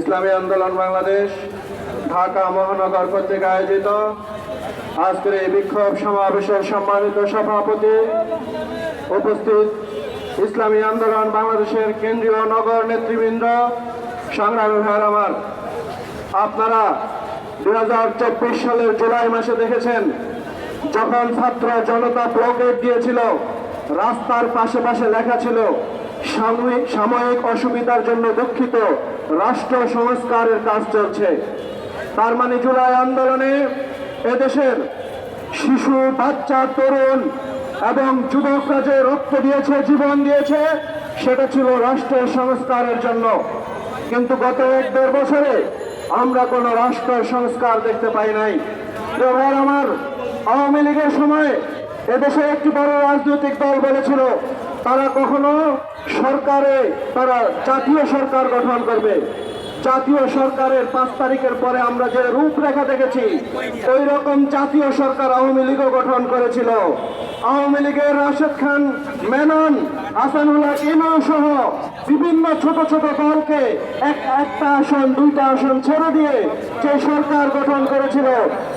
ইসলামী আন্দোলন বাংলাদেশ, ঢাকা মহানগর কর্তৃক আয়োজিত। আজকের এই বিক্ষোভ সমাবেশের সম্মানিত সভাপতি উপস্থিত ইসলামী আন্দোলন বাংলাদেশের কেন্দ্রীয় নগর নেতৃবৃন্দ, সংগ্রামী ভাইয়ের আমার। আপনারা দুই হাজার চব্বিশ সালের জুলাই মাসে দেখেছেন, যখন ছাত্র জনতা ব্লকেট দিয়েছিল, রাস্তার পাশে পাশে লেখা ছিল সাময়িক সাময়িক অসুবিধার জন্য দুঃখিত। রাষ্ট্র সংস্কারের কাজ চলছে। তার মানে জুলাই আন্দোলনে এদেশের শিশু, বাচ্চা, তরুণ এবং যুবকরা যে রক্ত দিয়েছে, জীবন দিয়েছে, সেটা ছিল রাষ্ট্র সংস্কারের জন্য। কিন্তু গত এক দেড় বছরে আমরা কোনো রাষ্ট্র সংস্কার দেখতে পাই নাই। এবার আমার আওয়ামী লীগের সময় এদেশে একটি বড় রাজনৈতিক দল বলেছিল, তারা কখনো সরকারে তারা জাতীয় সরকার গঠন করবে। জাতীয় সরকারের পাঁচ তারিখের পরে আমরা যে রূপরেখা দেখেছি ওই রকম জাতীয় সরকার আওয়ামী লীগও গঠন করেছিল। আওয়ামী লীগের রাশেদ খান, মেনন হাসানুল্লাহ ইমা সহ বিভিন্ন ছোট ছোট দলকে এক, একটা আসন, দুইটা আসন ছেড়ে দিয়ে যে সরকার গঠন করেছিল,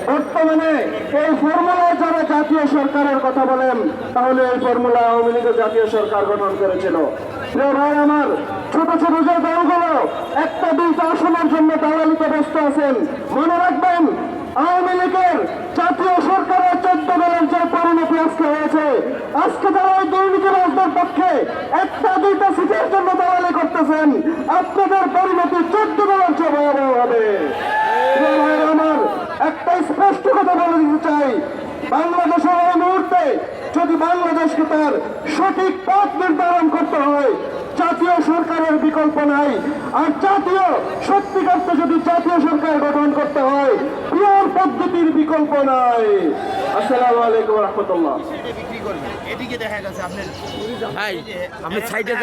বর্তমানে এই ফর্মুলায় যারা জাতীয় সরকারের কথা বলেন, তাহলে এই ফর্মুলা আওয়ামী লীগের জাতীয় সরকার গঠন করেছিল। ভাই আমার, ছোট ছোট যে দলগুলো, একটা দুইটা আসনের জন্য দালালিতে ব্যস্ত আছেন। মনে রাখবেন, আওয়ামী লীগের জাতীয় সরকারের চোদ্দ দলের যে পরিণতি আজকে হয়েছে, আজকে তারা ওই দুর্নীতিবাজদের পক্ষে একটা দুইটা সিটের জন্য দালালি করতেছেন, আপনাদের পরিণতি চোদ্দ দলের চেয়ে ভয়াবহ হবে। আমার, একটা স্পষ্ট কথা বলে দিতে চাই, বাংলাদেশের যদি বাংলাদেশকে তার সঠিক পথ নির্ধারণ করতে হয় জাতীয় সরকারের বিকল্প নাই। আর জাতীয় সত্যিকার্থে যদি জাতীয় সরকার গঠন করতে হয় পিওর পদ্ধতির বিকল্প নাই। আসসালামু আলাইকুম রহমতুল্লাহ। এদিকে দেখা গেছে আপনার ভাই আপনি সাইডে যান।